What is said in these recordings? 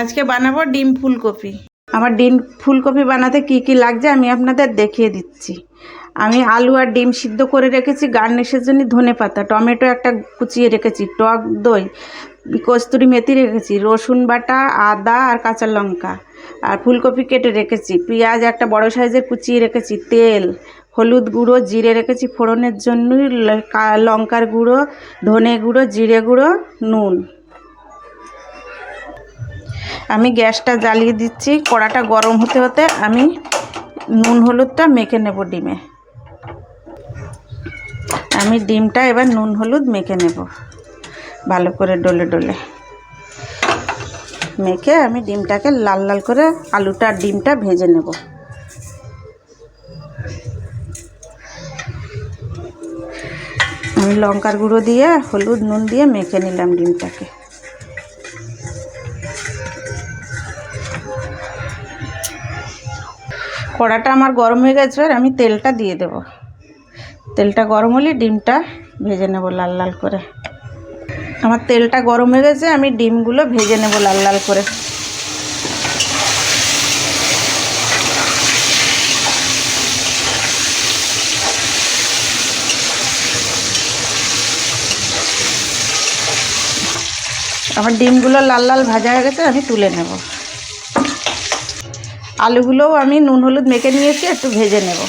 আজকে বানাবো ডিম ফুলকপি। আমার ডিম ফুলকপি বানাতে কি কি লাগছে আমি আপনাদের দেখিয়ে দিচ্ছি। আমি আলু আর ডিম সিদ্ধ করে রেখেছি, গার্নিশের জন্য ধনে পাতা, টমেটো একটা কুচিয়ে রেখেছি, টক দই, কস্তুরি মেথি রেখেছি, রসুন বাটা, আদা আর কাঁচা লঙ্কা। আর ফুলকপি কেটে রেখেছি, পেঁয়াজ একটা বড় সাইজের কুচিয়ে রেখেছি, তেল, হলুদ গুঁড়ো, জিরে রেখেছি ফোড়নের জন্য লঙ্কার গুঁড়ো, ধনে গুঁড়ো, জিরে গুঁড়ো, নুন। আমি গ্যাসটা জ্বালিয়ে দিচ্ছি, কড়াটা গরম হতে হতে আমি নুন হলুদটা মেখে নেব ডিমে। আমি ডিমটা এবার নুন হলুদ মেখে নেব, ভালো করে ডলে ডলে। মেখে আমি ডিমটাকে লাল লাল করে আলুটা ডিমটা ভেজে নেব। আমি লঙ্কার গুঁড়ো দিয়ে, হলুদ নুন দিয়ে মেখে নিলাম ডিমটাকে। কড়াটা আমার গরম হয়ে গেছে, আর আমি তেলটা দিয়ে দেব। তেলটা গরম হলে ডিমটা ভেজে নেব লাল লাল করে। আমার তেলটা গরম হয়ে গেছে, আমি ডিমগুলো ভেজে নেব লাল লাল করে। আমার ডিমগুলো লাল লাল ভাজা হয়ে গেছে, আমি তুলে নেব। আলুগুলোও আমি নুন হলুদ মেখে নিয়েছি, একটু ভেজে নেব।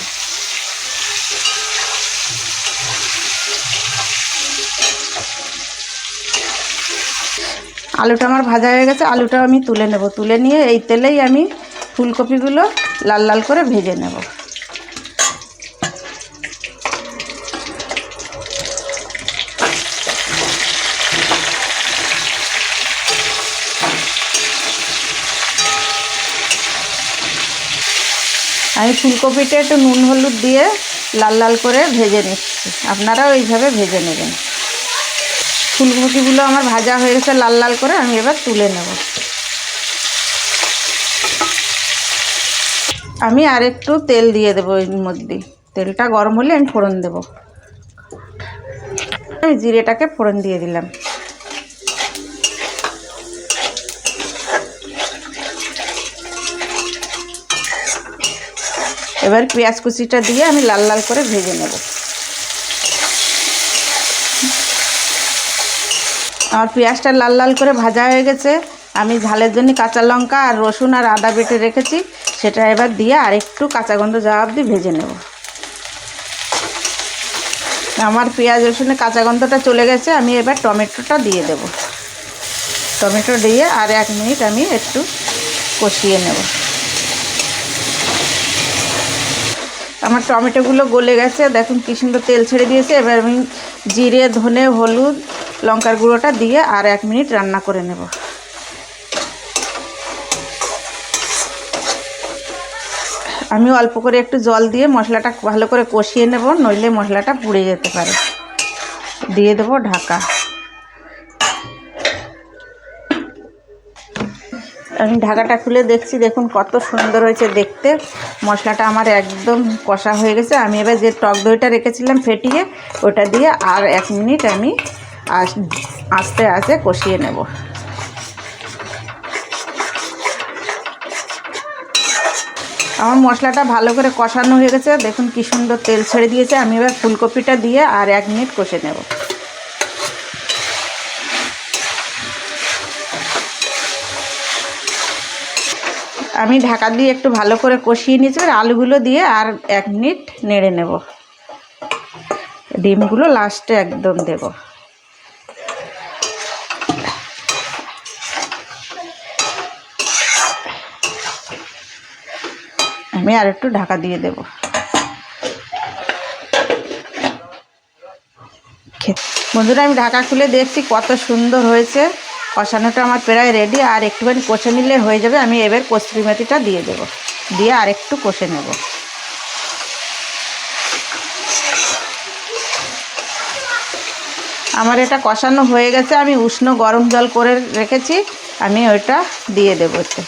আলুটা আমার ভাজা হয়ে গেছে, আলুটাও আমি তুলে নেব। তুলে নিয়ে এই তেলেই আমি ফুলকপিগুলো লাল লাল করে ভেজে নেব। আমি ফুলকপিটা একটু নুন হলুদ দিয়ে লাল লাল করে ভেজে নিচ্ছি। আপনারাও এইভাবে ভেজে নেবেন। ফুলকপিগুলো আমার ভাজা হয়ে গেছে লাল লাল করে, আমি এবার তুলে নেব। আমি আর একটু তেল দিয়ে দেবো এর মধ্যে। তেলটা গরম হলে আমি ফোড়ন দেবো। আমি জিরেটাকে ফোড়ন দিয়ে দিলাম। এবার পেঁয়াজ কুচিটা দিয়ে আমি লাল লাল করে ভেজে নেব। আমার পেঁয়াজটা লাল লাল করে ভাজা হয়ে গেছে। আমি ঝালের জন্য কাঁচা লঙ্কা আর রসুন আর আদা বেটে রেখেছি। সেটা এবার দিয়ে আর একটু কাঁচা গন্ধ যাওয়া অবধি ভেজে নেব। আমার পেঁয়াজ রসুনের কাঁচা গন্ধটা চলে গেছে, আমি এবার টমেটোটা দিয়ে দেব। টমেটো দিয়ে আর এক মিনিট আমি একটু কষিয়ে নেব। আমার টমেটোগুলো গলে গেছে। দেখুন কি সুন্দর তেল ছেড়ে দিয়েছে। এবার আমি জিরে, ধনে, হলুদ, লঙ্কার গুঁড়োটা দিয়ে আর এক মিনিট রান্না করে নেব। আমি অল্প করে একটু জল দিয়ে মশলাটা ভালো করে কষিয়ে নেব, নইলে মশলাটা পুড়ে যেতে পারে। দিয়ে দেবো ঢাকা। আমি ঢাকাটা খুলে দেখছি, দেখুন কত সুন্দর হয়েছে দেখতে। মশলাটা আমার একদম কষা হয়ে গেছে। আমি এবার যে টক দইটা রেখেছিলাম ফেটিয়ে, ওটা দিয়ে আর এক মিনিট আমি আস- আস্তে আস্তে কষিয়ে নেব। আমার মশলাটা ভালো করে কষানো হয়ে গেছে। দেখুন কি সুন্দর তেল ছেড়ে দিয়েছে। আমি এবার ফুলকপিটা দিয়ে আর এক মিনিট কষে নেব। আমি ঢাকা দিয়ে একটু ভালো করে কষিয়ে নিয়েছি, এবার আলুগুলো দিয়ে আর এক মিনিট নেড়ে নেব। ডিমগুলো লাস্টে একদম দেব। আমি আর একটু ঢাকা দিয়ে দেব। বন্ধুরা, আমি ঢাকা খুলে দেখছি কত সুন্দর হয়েছে। কষানোটা আমার প্রায় রেডি আর একটুখানি কষে নিলে হয়ে যাবে। আমি এবার কস্তুরি মেথিটা দিয়ে দেব। দিয়ে আর একটু কষে নেব। আমার এটা কষানো হয়ে গেছে। আমি উষ্ণ গরম জল করে রেখেছি। আমি ওইটা দিয়ে দেবো। এতে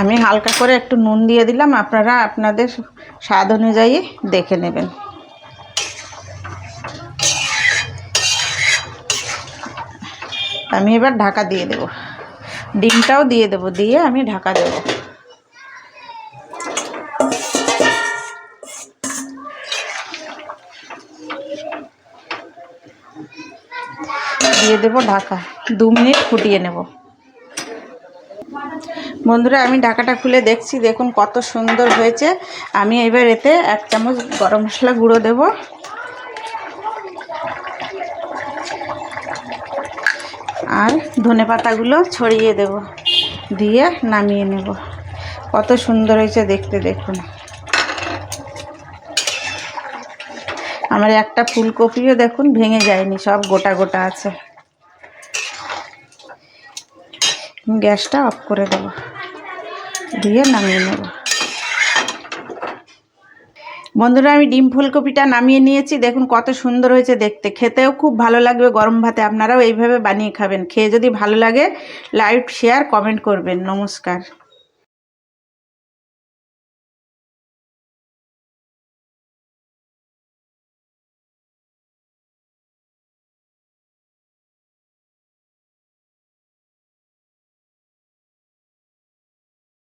আমি হালকা করে একটু নুন দিয়ে দিলাম। আপনারা আপনাদের স্বাদ অনুযায়ী দেখে নেবেন। আমি এবার ঢাকা দিয়ে দেব। ডিমটাও দিয়ে দেব, দিয়ে আমি ঢাকা দেব। দিয়ে দেব ঢাকা। দু মিনিট ফুটিয়ে নেব। বন্ধুরা, আমি ঢাকাটা খুলে দেখছি, দেখুন কত সুন্দর হয়েছে। আমি এবার এতে এক চামচ গরম মশলা গুঁড়ো দেব। আর ধনে পাতাগুলো ছড়িয়ে দেব, দিয়ে নামিয়ে নেব। কত সুন্দর হয়েছে দেখতে, দেখুন। আমার একটা ফুলকপিও দেখুন, ভেঙে যায়নি, সব গোটা গোটা আছে। গ্যাসটা অফ করে দেব। দিয়ে নামিয়ে নেব। বন্ধুরা, আমি ডিম ফুলকপিটা নামিয়ে নিয়েছি। দেখুন কত সুন্দর হয়েছে দেখতে। খেতেও খুব ভালো লাগবে গরম ভাতে। আপনারাও এইভাবে বানিয়ে খাবেন। খেয়ে যদি ভালো লাগে, লাইক, শেয়ার, কমেন্ট করবেন। নমস্কার।